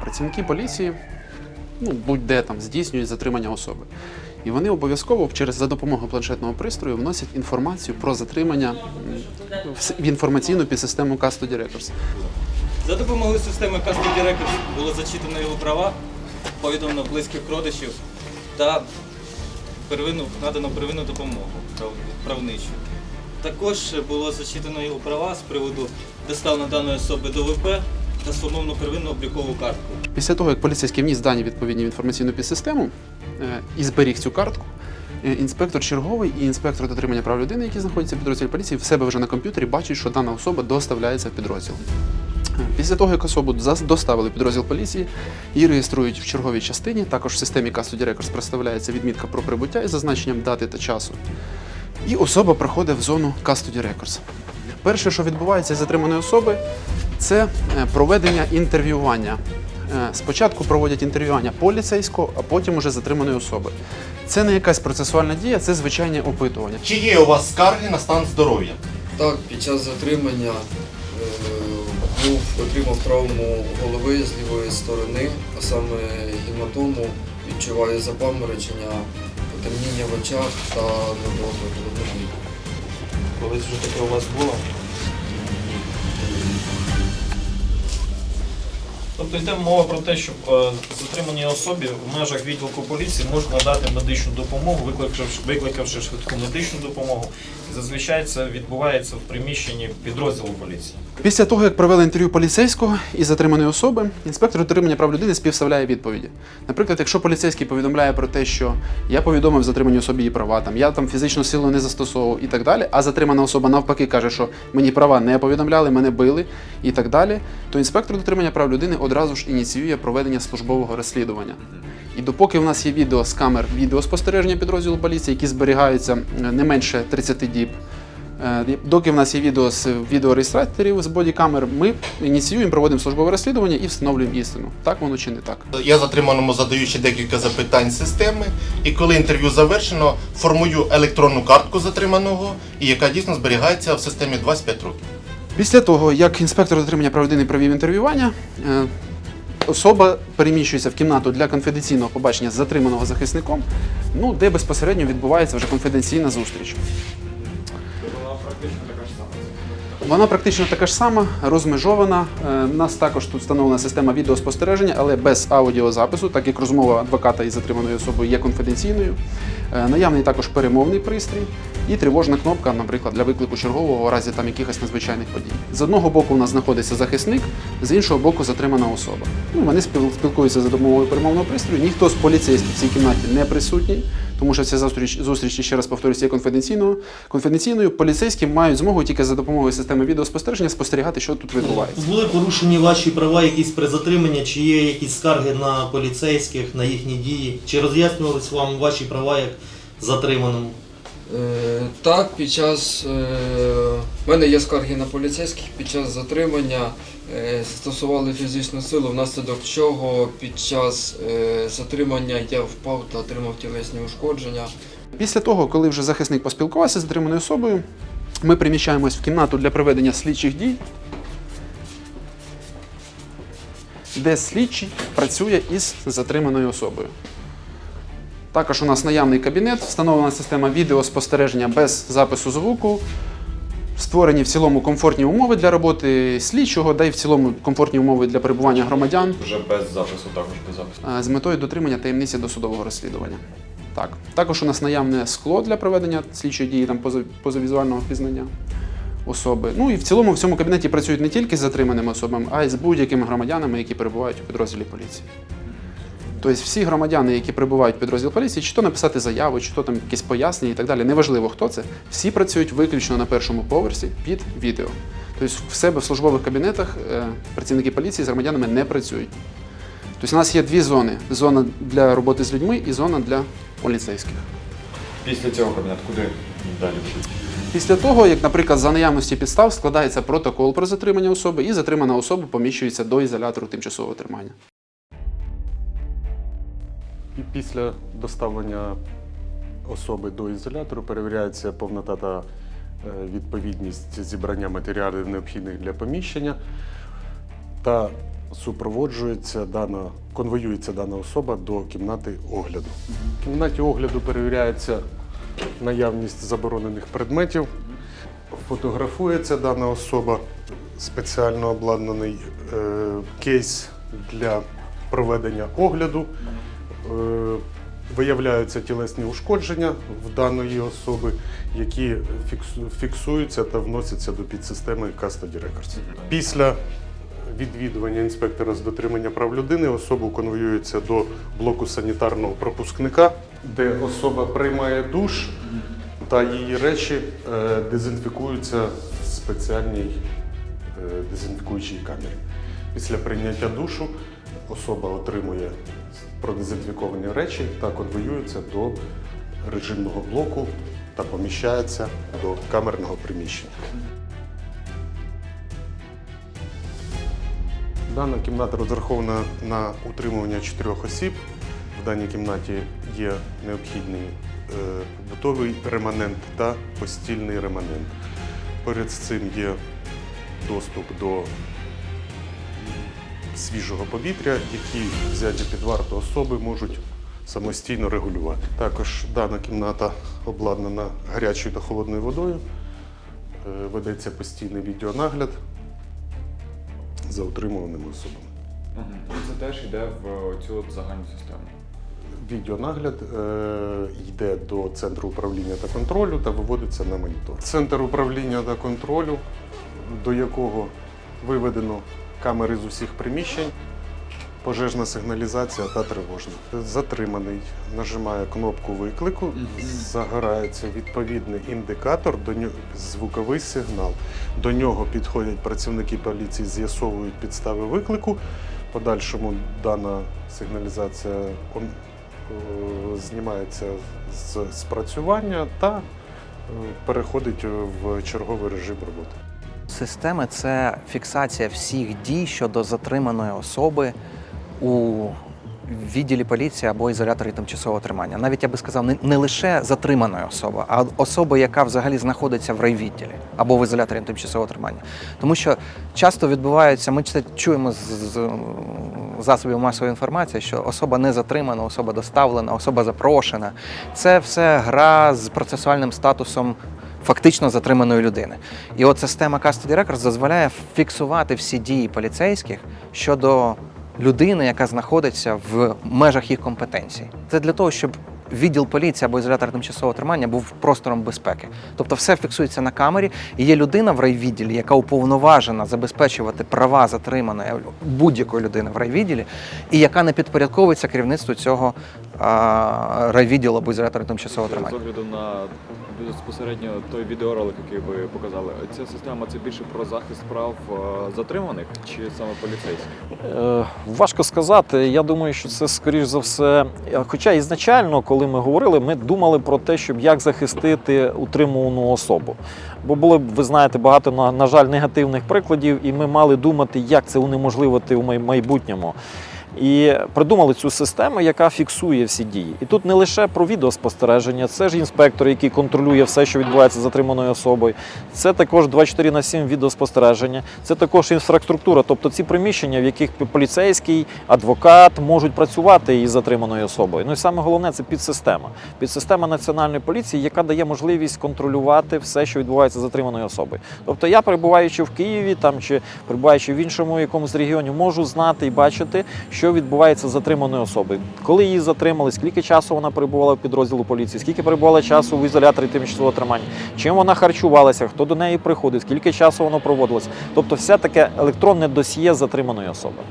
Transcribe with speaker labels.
Speaker 1: Працівники поліції, ну будь-де там здійснюють затримання особи. І вони обов'язково через за допомогою планшетного пристрою вносять інформацію про затримання в інформаційну підсистему Custody Records.
Speaker 2: За допомогою системи Custody Records було зачитано його права, повідомлено близьких родичів та первинну, надано первинну допомогу правничу. Також було зачитано його права з приводу доставлення даної особи до ВП та сформовано первинну облікову картку.
Speaker 1: Після того, як поліцейський вніс дані відповідні в інформаційну підсистему е, і зберіг цю картку, е, інспектор черговий і інспектор дотримання прав людини, які знаходяться в підрозділі поліції, в себе вже на комп'ютері бачать, що дана особа доставляється в підрозділ. Е, Після того, як особу доставили підрозділ поліції, її реєструють в черговій частині. Також в системі Custody Records представляється відмітка про прибуття із зазначенням дати та часу. І особа проходить в зону Custody Records. Перше, що відбувається з затриманої особи, це е, проведення інтерв'ювання. Е, Спочатку проводять інтерв'ювання поліцейського, а потім уже затриманої особи. Це не якась процесуальна дія, це звичайне опитування.
Speaker 3: Чи є у вас скарги на стан здоров'я?
Speaker 4: Так, під час затримання е, був отримав травму голови з лівої сторони, а саме гематому, відчуваю запаморочення, потемніння в очах та недовго.
Speaker 5: Колись вже таке у вас було? Тобто йде мова про те, що е, затриманій особі в межах відділку поліції можна надати медичну допомогу, викликавши, викликавши швидку медичну допомогу. Зазвичай це відбувається в приміщенні підрозділу поліції.
Speaker 1: Після того, як провели інтерв'ю поліцейського і затриманої особи, інспектор дотримання прав людини співставляє відповіді. Наприклад, якщо поліцейський повідомляє про те, що я повідомив затриманій особі її права, там я там фізичну силу не застосовував і так далі, а затримана особа навпаки каже, що мені права не повідомляли, мене били і так далі, то інспектор дотримання прав людини одразу ж ініціює проведення службового розслідування. І допоки в нас є відео з камер відеоспостереження підрозділу поліції, які зберігаються е, не менше 30 діб. Е, Доки в нас є відео з відеореєстраторів з бодікамер, ми ініціюємо, проводимо службове розслідування і встановлюємо істину. Так воно чи не так.
Speaker 3: Я затриманому задаю ще декілька запитань системи, і коли інтерв'ю завершено, формую електронну картку затриманого, і яка дійсно зберігається в системі 25 років.
Speaker 1: Після того, як інспектор дотримання прав людини провів інтерв'ювання, е, особа переміщується в кімнату для конфіденційного побачення з затриманого захисником, ну, де безпосередньо відбувається вже конфіденційна зустріч. Вона практично така ж сама, розмежована. Е, У нас також тут встановлена система відеоспостереження, але без аудіозапису, так як розмова адвоката із затриманою особою є конфіденційною. Е, Наявний також перемовний пристрій і тривожна кнопка, наприклад, для виклику чергового у разі там якихось надзвичайних подій. З одного боку у нас знаходиться захисник, з іншого боку затримана особа. Ну, вони спіл- спілкуються за допомогою перемовного пристрою. Ніхто з поліцейських в цій кімнаті не присутній, тому що ця зустріч, зустріч ще раз повторюся, є конфіденційною. Конфіденційною поліцейські мають змогу тільки за допомогою системи відеоспостереження спостерігати, що тут відбувається.
Speaker 6: Були порушені ваші права якісь при затриманні, чи є якісь скарги на поліцейських, на їхні дії? Чи роз'яснювались вам ваші права як затриманому?
Speaker 4: Е, так, під час е, в мене є скарги на поліцейських під час затримання застосували фізичну силу, внаслідок чого під час е, затримання я впав та отримав тілесні ушкодження.
Speaker 1: Після того, коли вже захисник поспілкувався з затриманою особою, ми приміщаємось в кімнату для проведення слідчих дій, де слідчий працює із затриманою особою. Також у нас наявний кабінет, встановлена система відеоспостереження без запису звуку, створені в цілому комфортні умови для роботи слідчого, да й в цілому комфортні умови для перебування громадян
Speaker 5: Вже без запису, також без запису.
Speaker 1: з метою дотримання таємниці досудового розслідування. Так. Також у нас наявне скло для проведення слідчої дії там, позавізуального впізнання особи. Ну і в цілому в цьому кабінеті працюють не тільки з затриманими особами, а й з будь-якими громадянами, які перебувають у підрозділі поліції. Тобто всі громадяни, які прибувають в підрозділ поліції, чи то написати заяву, чи то там якісь пояснення і так далі, неважливо хто це, всі працюють виключно на першому поверсі під відео. Тобто в себе в службових кабінетах е, працівники поліції з громадянами не працюють. Тобто у нас є дві зони: зона для роботи з людьми і зона для поліцейських.
Speaker 7: Після цього кабінету куди далі вчить?
Speaker 1: Після того, як, наприклад, за наявності підстав складається протокол про затримання особи, і затримана особа поміщується до ізолятору тимчасового тримання.
Speaker 8: І після доставлення особи до ізолятору перевіряється повнота та е, відповідність зібрання матеріалів необхідних для поміщення та супроводжується дана, конвоюється дана особа до кімнати огляду. В кімнаті огляду перевіряється наявність заборонених предметів, фотографується дана особа, спеціально обладнаний е, кейс для проведення огляду. Е, Виявляються тілесні ушкодження в даної особи, які фіксуються та вносяться до підсистеми Custody Records. Після відвідування інспектора з дотримання прав людини особу конвоюється до блоку санітарного пропускника, де особа приймає душ та її речі е, дезінфікуються в спеціальній е, дезінфікуючій камері. Після прийняття душу особа отримує продезінфіковані речі та конвоюється до режимного блоку та поміщається до камерного приміщення. Дана кімната розрахована на утримування чотирьох осіб. В даній кімнаті є необхідний е, побутовий реманент та постільний реманент. Поряд з цим є доступ до свіжого повітря, які взяті під варту особи можуть самостійно регулювати. Також дана кімната обладнана гарячою та холодною водою. Е, Ведеться постійний відеонагляд за утримуваними особами.
Speaker 7: Угу. Це теж йде в цю загальну систему.
Speaker 8: Відеонагляд е, йде до центру управління та контролю та виводиться на монітор. Центр управління та контролю, до якого виведено камери з усіх приміщень, пожежна сигналізація та тривожна. Затриманий нажимає кнопку виклику, загорається відповідний індикатор, до нього звуковий сигнал. До нього підходять працівники поліції, з'ясовують підстави виклику. Подальшому дана сигналізація е, знімається з спрацювання та е, переходить в черговий режим роботи.
Speaker 9: Системи це фіксація всіх дій щодо затриманої особи у відділі поліції або ізоляторі тимчасового тримання. Навіть я би сказав, не, лише затриманої особи, а особи, яка взагалі знаходиться в райвідділі або в ізоляторі тимчасового тримання. Тому що часто відбуваються, ми це чуємо з засобів масової інформації, що особа не затримана, особа доставлена, особа запрошена. Це все гра з процесуальним статусом фактично затриманої людини. І от система Custody Records дозволяє фіксувати всі дії поліцейських щодо людини, яка знаходиться в межах їх компетенції. Це для того, щоб відділ поліції або ізолятор тимчасового тримання був простором безпеки. Тобто все фіксується на камері, і є людина в райвідділі, яка уповноважена забезпечувати права затриманої будь-якої людини в райвідділі, і яка не підпорядковується керівництву цього а, райвідділу або ізолятора тимчасового
Speaker 7: З
Speaker 9: тримання.
Speaker 7: огляду на безпосередньо той відеоролик, який ви показали, ця система це більше про захист прав затриманих чи саме поліцейських?
Speaker 5: Е, Важко сказати. Я думаю, що це скоріш за все. Хоча ізначально, коли ми говорили, ми думали про те, щоб як захистити утримувану особу. Бо було б, ви знаєте, багато на, на жаль, негативних прикладів, і ми мали думати, як це унеможливити май- майбутньому. І придумали цю систему, яка фіксує всі дії. І тут не лише про відеоспостереження, це ж інспектор, який контролює все, що відбувається з затриманою особою. Це також 24 на 7 відеоспостереження, це також інфраструктура, тобто ці приміщення, в яких поліцейський, адвокат можуть працювати із затриманою особою. Ну і саме головне це підсистема. Підсистема національної поліції, яка дає можливість контролювати все, що відбувається з затриманою особою. Тобто я, перебуваючи в Києві там чи перебуваючи в іншому якомусь регіоні, можу знати і бачити, відбувається з затриманою особою. Коли її затримали, скільки часу вона перебувала в підрозділу поліції, скільки перебувала часу в ізоляторі тимчасового тримання, чим вона харчувалася, хто до неї приходив, скільки часу воно проводилось. Тобто, все таке електронне досьє затриманої особи.